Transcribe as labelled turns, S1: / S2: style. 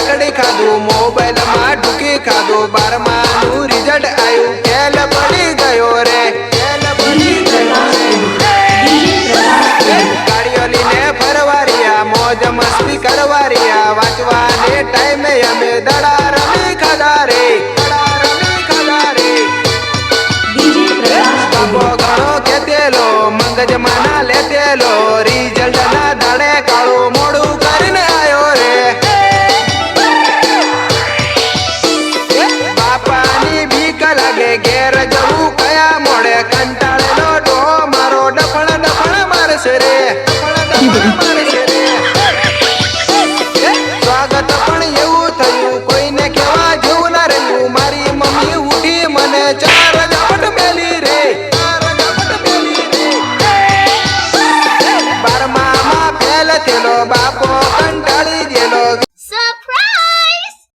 S1: કઢાઈ કાધો મોબાઈલ માં ઢકે કાધો બાર માં મુ રિઝળ આયુ કેલ પડી ગયો રે કેલ પડી ગયો
S2: રે જીતરાની
S1: ને ભરવારિયા મોજ મસ્તી કરવારિયા વાટવા ને ટાઈમે અમે ડડા રમી ખાધારે ડડા રમી ખાધારે
S2: જીતરા કો
S1: બોગો કે テ લો મંગજ મના લે テ લો રિઝળ ઘેર જવું કયા મોડે કંટાળેલો ડો મારો ડફણ ડફણ મારશે રે કોઈને કહેવા જેવું ના રહ્યું મારી મમ્મી ઉઠી મને ચાર રજાવટ મેલી રે બારમા ફેલ થયેલો બાપો કંટાળી ગયેલો